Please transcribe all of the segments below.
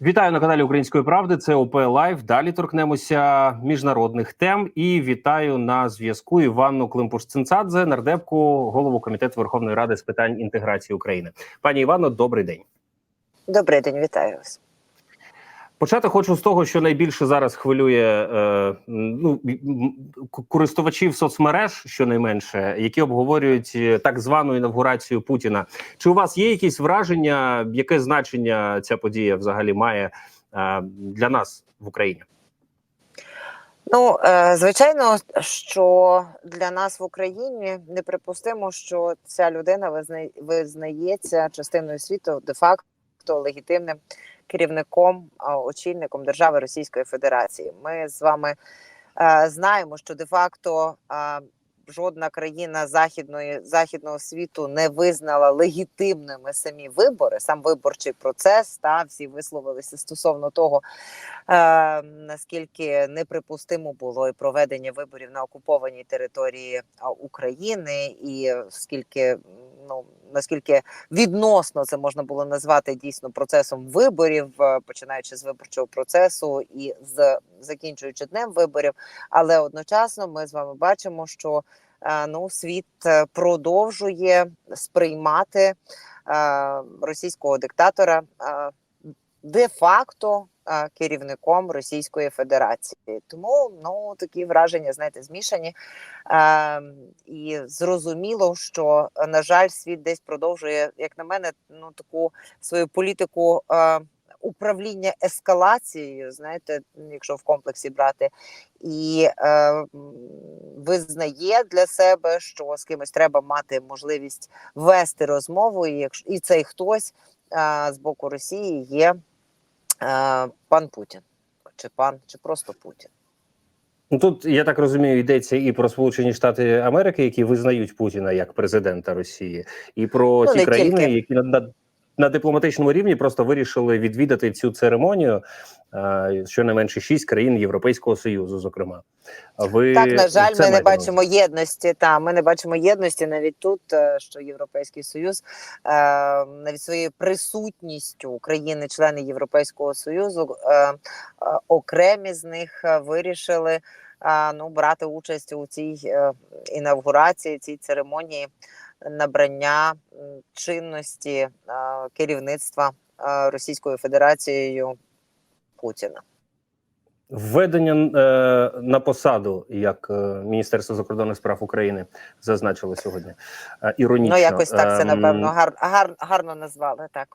Вітаю на каналі Української правди. Це ОП Лайв. Далі торкнемося міжнародних тем. І вітаю на зв'язку Іванну Климпуш-Цинцадзе, нардепку, голову комітету Верховної Ради з питань інтеграції України. Пані Івано, добрий день. Добрий день, вітаю вас. Почати хочу з того, що найбільше зараз хвилює е, ну користувачів соцмереж, щонайменше, які обговорюють е, так звану інавгурацію Путіна. Чи у вас є якісь враження, яке значення ця подія взагалі має е, для нас в Україні? Ну, е, звичайно, що для нас в Україні неприпустимо, що ця людина визнає, визнається частиною світу де-факто легітимним керівником, очільником держави Російської Федерації. Ми з вами е, знаємо, що де-факто е, жодна країна західної західного світу не визнала легітимними самі вибори, сам виборчий процес. Та всі висловилися стосовно того, е, наскільки неприпустимо було і проведення виборів на окупованій території України, і скільки ну наскільки відносно це можна було назвати дійсно процесом виборів, е, починаючи з виборчого процесу і з закінчуючи днем виборів. Але одночасно ми з вами бачимо, що е, ну світ е, продовжує сприймати е, російського диктатора де-факто керівником Російської Федерації. Тому ну такі враження, знаєте, змішані. І зрозуміло, що на жаль, світ десь продовжує, як на мене, ну таку свою політику. Управління ескалацією, знаєте, якщо в комплексі брати, і е, визнає для себе, що з кимось треба мати можливість вести розмову, і якщо і цей хтось е, з боку Росії є е, пан Путін, чи пан, чи просто Путін. Ну тут я так розумію, йдеться і про Сполучені Штати Америки, які визнають Путіна як президента Росії, і про Ну, ті країни, тільки. які на, дипломатичному рівні просто вирішили відвідати цю церемонію. е, Щонайменше шість країн Європейського союзу, зокрема. Ви Так, на жаль, ми не бачимо єдності. Та ми не бачимо єдності навіть тут, е, що Європейський Союз е, навіть своєю присутністю країни-члени Європейського Союзу, окремі з них вирішили ну брати участь у цій інавгурації, цій церемонії набрання чинності е, керівництва е, Російською Федерацією Путіна. Введення е, на посаду, як е, Міністерство закордонних справ України зазначило сьогодні. Е, іронічно. Ну, якось так це Ем, напевно гар, гар, гарно назвали так.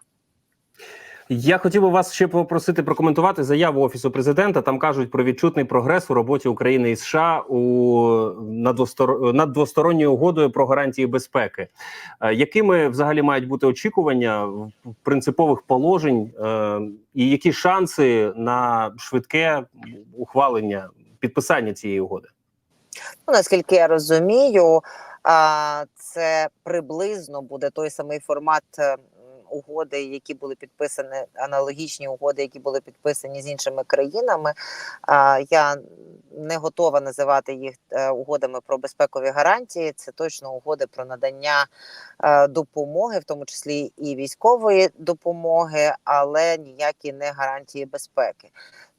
Я хотів би вас ще попросити прокоментувати заяву офісу президента. Там кажуть про відчутний прогрес у роботі України і США у над, двостор... над двосторонньою угодою про гарантії безпеки. Е, якими взагалі мають бути очікування принципових положень, е, і які шанси на швидке ухвалення підписання цієї угоди? Ну, наскільки я розумію, це приблизно буде той самий формат е, угоди, які були підписані, аналогічні угоди, які були підписані з іншими країнами. А, Я не готова називати їх е, угодами про безпекові гарантії. Це точно угоди про надання е, допомоги, в тому числі і військової допомоги, але ніякі не гарантії безпеки.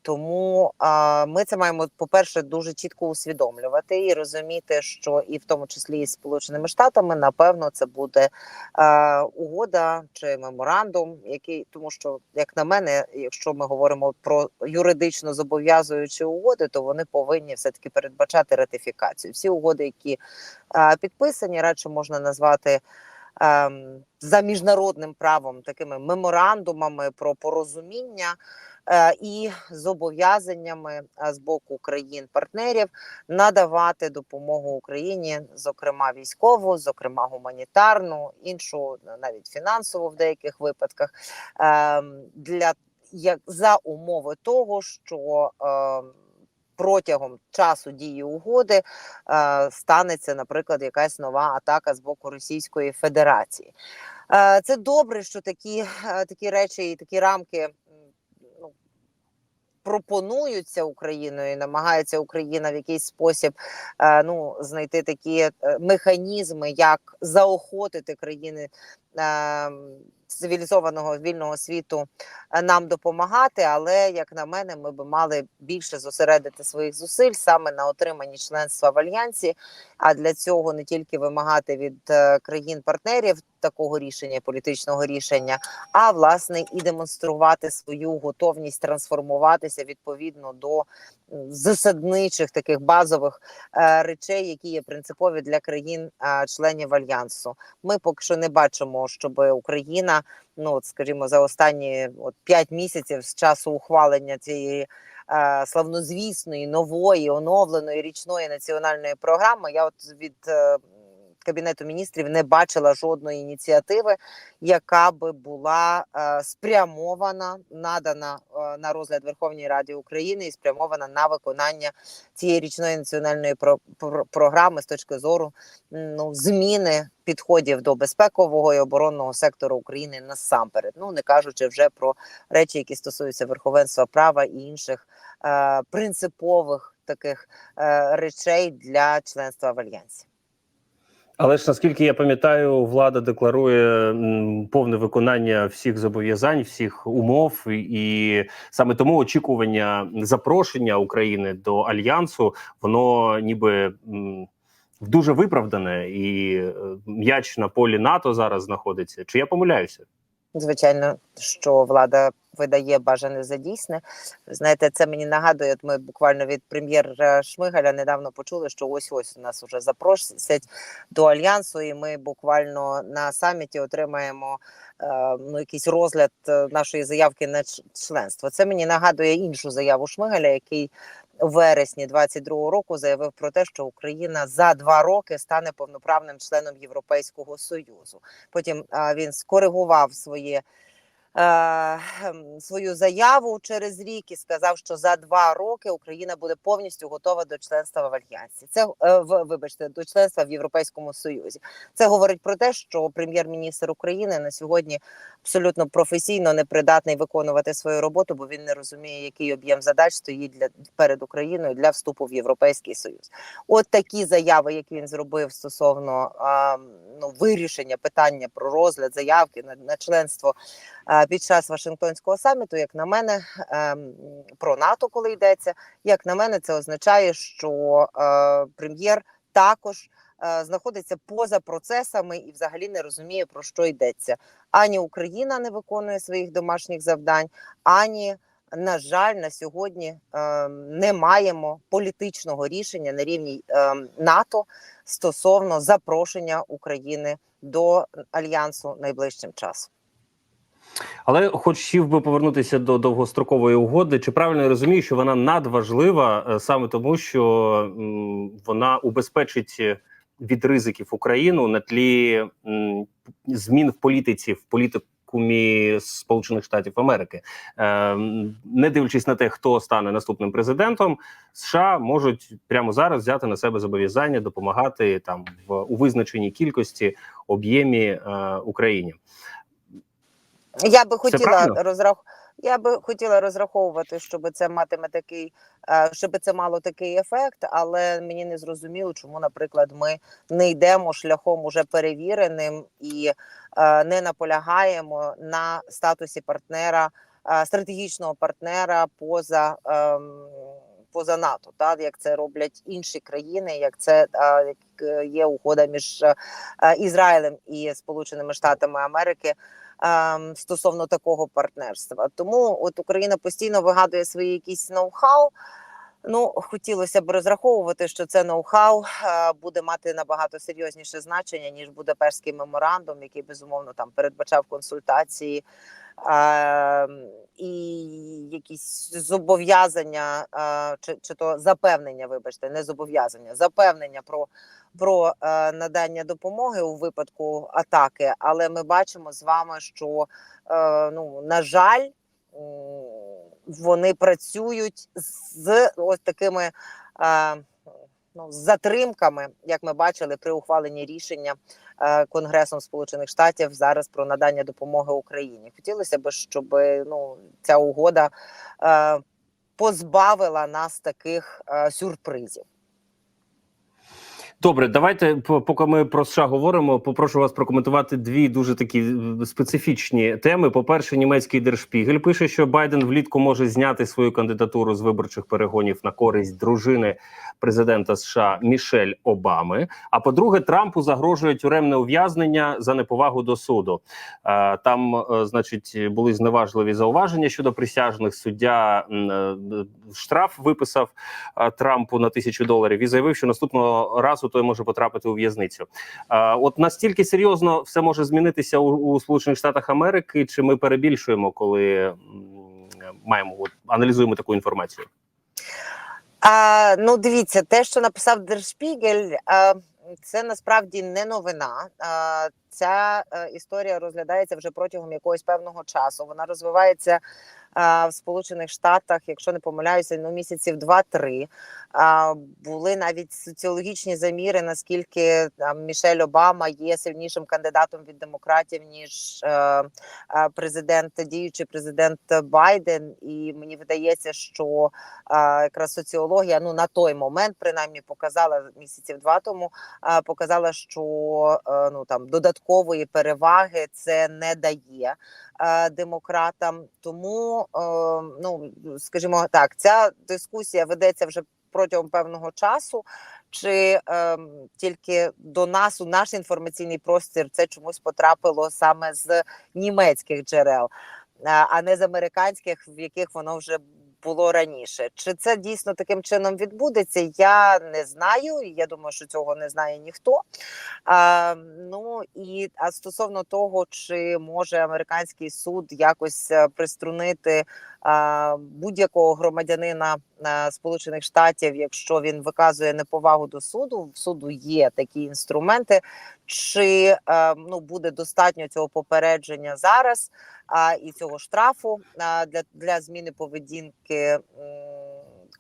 Тому а, ми це маємо, по-перше, дуже чітко усвідомлювати і розуміти, що і в тому числі і з Сполученими Штатами, напевно, це буде а, угода чи меморандум, який тому, що як на мене, якщо ми говоримо про юридично зобов'язуючі угоди, то вони повинні все таки передбачати ратифікацію. Всі угоди, які а, підписані, радше можна назвати. Ем, За міжнародним правом такими меморандумами про порозуміння е, і зобов'язаннями е, з боку країн-партнерів надавати допомогу Україні, зокрема військову, зокрема гуманітарну, іншу навіть фінансову в деяких випадках, ем, для як за умови того, що ем, Протягом часу дії угоди е, станеться, наприклад, якась нова атака з боку Російської Федерації. Е, це добре, що такі, е, такі речі і такі рамки ну, пропонуються Україною, намагається Україна в якийсь спосіб ну, знайти такі механізми, як заохотити країни цивілізованого вільного світу е, нам допомагати. Але як на мене, ми би мали більше зосередити своїх зусиль саме на отриманні членства в альянсі. А для цього не тільки вимагати від е, країн-партнерів такого рішення, політичного рішення, а власне і демонструвати свою готовність трансформуватися відповідно до засадничих таких базових е, речей, які є принципові для країн-членів альянсу. Ми поки що не бачимо, щоб Україна, ну от скажімо, за останні от 5 місяців з часу ухвалення цієї. е, Славнозвісної нової оновленої річної національної програми. Я от від е, кабінету міністрів не бачила жодної ініціативи, яка би була е, спрямована, надана е, на розгляд Верховній Раді України і спрямована на виконання цієї річної національної про, про- програми з точки зору ну, зміни підходів до безпекового і оборонного сектору України насамперед. Ну не кажучи вже про речі, які стосуються верховенства права і інших е, принципових таких е, речей для членства в альянсі. Але ж наскільки я пам'ятаю, влада декларує повне виконання всіх зобов'язань, всіх умов, і, саме тому очікування запрошення України до альянсу, воно ніби дуже виправдане, і е, м'яч на полі НАТО зараз знаходиться. Чи я помиляюся? Звичайно, що влада видає бажане за дійсне. Знаєте, це мені нагадує. Ми буквально від прем'єра Шмигаля недавно почули, що ось ось у нас вже запросять до альянсу, і ми буквально на саміті отримаємо е, ну якийсь розгляд е, нашої заявки на членство. Це мені нагадує іншу заяву Шмигаля, який вересні 22-го року заявив про те, що Україна за два роки стане повноправним членом Європейського союзу. Потім він скоригував своє. Е, Свою заяву через рік і сказав, що за два роки Україна буде повністю готова до членства в альянсі. Це е, в вибачте до членства в Європейському Союзі. Це говорить про те, що прем'єр-міністр України на сьогодні абсолютно професійно непридатний виконувати свою роботу, бо він не розуміє, який об'єм задач стоїть для перед Україною для вступу в Європейський Союз. От такі заяви, які він зробив стосовно а, ну, вирішення питання про розгляд заявки на, на членство під час Вашингтонського саміту, як на мене, ем, про НАТО, коли йдеться, як на мене, це означає, що е, прем'єр також е, знаходиться поза процесами і взагалі не розуміє про що йдеться. Ані Україна не виконує своїх домашніх завдань, ані на жаль, на сьогодні е, не маємо політичного рішення на рівні е, НАТО стосовно запрошення України до альянсу найближчим часом. Але хотів би повернутися до довгострокової угоди. Чи правильно я розумію, що вона надважлива е, саме тому, що вона убезпечить від ризиків Україну на тлі змін в політиці, в політикумі Сполучених Штатів Америки, е, не дивлячись на те, хто стане наступним президентом, США можуть прямо зараз взяти на себе зобов'язання допомагати там в у визначеній кількості об'ємі е, Україні. Я би хотіла правильно? розрах... Я би хотіла розраховувати, щоб це матиме такий, е, щоб це мало такий ефект, але мені не зрозуміло, чому, наприклад, ми не йдемо шляхом уже перевіреним і е, не наполягаємо на статусі партнера, е, стратегічного партнера поза. Поза НАТО, так як це роблять інші країни, як це як е, є угода між е, е, Ізраїлем і Сполученими Штатами Америки ем, стосовно такого партнерства. Тому от Україна постійно вигадує свої якісь ноу-хау. Ну, хотілося б розраховувати, що це ноу-хау е, буде мати набагато серйозніше значення ніж Будапештський меморандум, який безумовно там передбачав консультації е, і якісь зобов'язання, е, чи, чи то запевнення, вибачте, не зобов'язання, запевнення про про е, надання допомоги у випадку атаки, але ми бачимо з вами, що е, ну на жаль, вони працюють з ось такими е, ну, з затримками, як ми бачили при ухваленні рішення е, Конгресом Сполучених Штатів зараз про надання допомоги Україні. Хотілося б, щоб ну ця угода е, позбавила нас таких е, сюрпризів. Добре, давайте поки ми про США говоримо, попрошу вас прокоментувати дві дуже такі е, специфічні теми. По перше, німецький Держпігель пише, що Байден влітку може зняти свою кандидатуру з виборчих перегонів на користь дружини президента США Мішель Обами. А по-друге, Трампу загрожує тюремне ув'язнення за неповагу до суду. Е, Там, е, значить, були зневажливі зауваження щодо присяжних. Суддя штраф виписав Трампу на тисячу доларів і заявив, що наступного разу той може потрапити у в'язницю. От настільки серйозно все може змінитися у, у Сполучених Штатах Америки, чи ми перебільшуємо, коли маємо от, аналізуємо таку інформацію? А, ну, дивіться, те, що написав Держпігель, а, це насправді не новина. А, ця е, історія розглядається вже протягом якогось певного часу. Вона розвивається в Сполучених Штатах, якщо не помиляюся, ну місяців два-три. Були навіть соціологічні заміри, наскільки Мішель Обама є сильнішим кандидатом від демократів ніж е, е, президент, діючий президент Байден. І мені видається, що якраз соціологія ну на той момент принаймні показала місяців два тому. Показала, що е, ну там додаткової переваги це не дає е, демократам. Тому е, ну скажімо так, ця дискусія ведеться вже протягом певного часу. Чи е, тільки до нас у наш інформаційний простір це чомусь потрапило саме з німецьких джерел, а не з американських, в яких воно вже було раніше. Чи це дійсно таким чином відбудеться? Я не знаю. Я думаю, що цього не знає ніхто. А, ну і а стосовно того, чи може американський суд якось е, приструнити будь-якого громадянина Сполучених Штатів, якщо він виказує неповагу до суду, в суду є такі інструменти. Чи е, ну буде достатньо цього попередження зараз і цього штрафу для, для зміни поведінки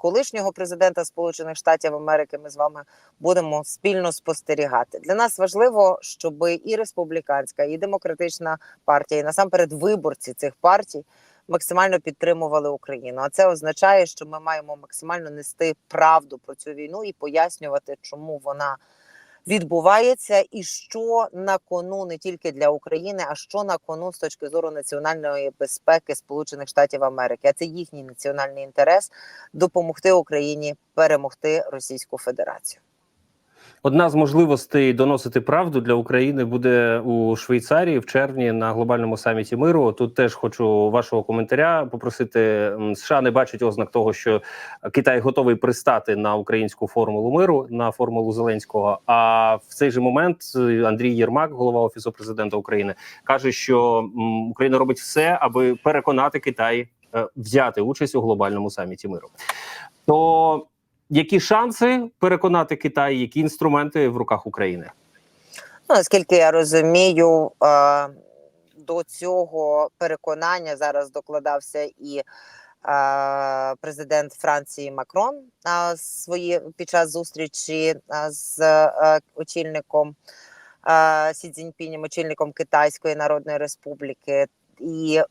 колишнього президента Сполучених Штатів Америки? Ми з вами будемо спільно спостерігати. Для нас важливо, щоб і республіканська, і демократична партія, і насамперед виборці цих партій. Максимально підтримували Україну, а це означає, що ми маємо максимально нести правду про цю війну і пояснювати, чому вона відбувається, і що на кону не тільки для України, а що на кону з точки зору національної безпеки Сполучених Штатів Америки. А це їхній національний інтерес допомогти Україні перемогти Російську Федерацію. Одна з можливостей доносити правду для України буде у Швейцарії в червні на глобальному саміті миру. Тут теж хочу вашого коментаря попросити. США не бачить ознак того, що Китай готовий пристати на українську формулу миру на формулу Зеленського. А в цей же момент е, Андрій Єрмак, голова офісу президента України, каже, що Україна робить все, аби переконати Китай е, взяти участь у глобальному саміті миру. То які шанси переконати Китай, які інструменти в руках України? Ну, наскільки я розумію, е, до цього переконання зараз докладався і е, президент Франції Макрон е, свої під час зустрічі з очільником Сі Цзіньпінем, очільником Китайської Народної Республіки. І е,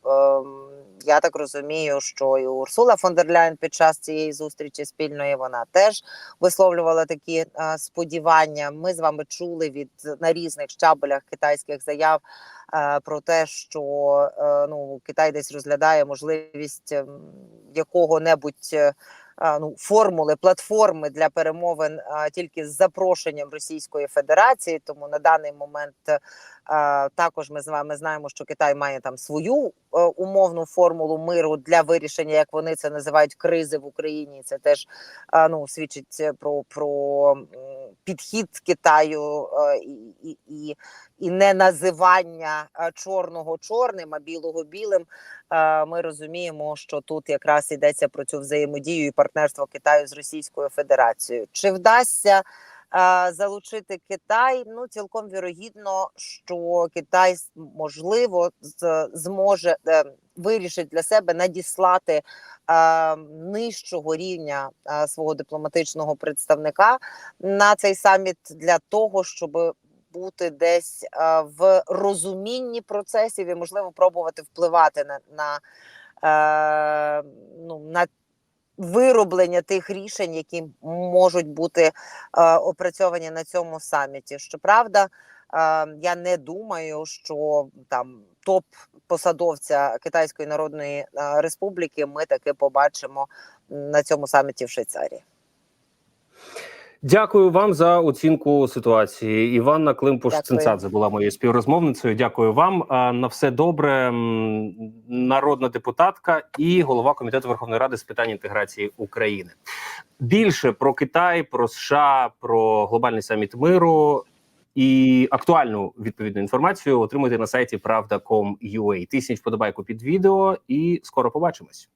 я так розумію, що і Урсула фон дер Ляйн під час цієї зустрічі спільної вона теж висловлювала такі е, сподівання. Ми з вами чули від на різних щабелях китайських заяв е, про те, що е, ну Китай десь розглядає можливість ем, якого-небудь. Ну, формули платформи для перемовин тільки з запрошенням Російської Федерації. Тому на даний момент е, також ми з вами знаємо, що Китай має там свою е, умовну формулу миру для вирішення, як вони це називають, кризи в Україні. Це теж ну свідчить про, про підхід Китаю е, і, і, і, не називання чорного чорним, а білого білим. Ми розуміємо, що тут якраз йдеться про цю взаємодію і партнерство Китаю з Російською Федерацією. Чи вдасться? Залучити Китай, ну цілком вірогідно, що Китай можливо зможе е, вирішить для себе надіслати е, нижчого рівня е, свого дипломатичного представника на цей саміт для того, щоб бути десь в розумінні процесів і можливо пробувати впливати на, на, е, ну, на вироблення тих рішень, які можуть бути е, опрацьовані на цьому саміті. Щоправда, е, я не думаю, що там топ посадовця Китайської Народної Республіки ми таки побачимо на цьому саміті в Швейцарії. Дякую вам за оцінку ситуації. Іванна Климпуш Цинцадзе була моєю співрозмовницею. Дякую вам. На все добре. Народна депутатка і голова комітету Верховної Ради з питань інтеграції України. Більше про Китай, про США, про глобальний саміт миру і актуальну відповідну інформацію отримуйте на сайті Правда.com.ua. Тисніть вподобайку під відео і скоро побачимось.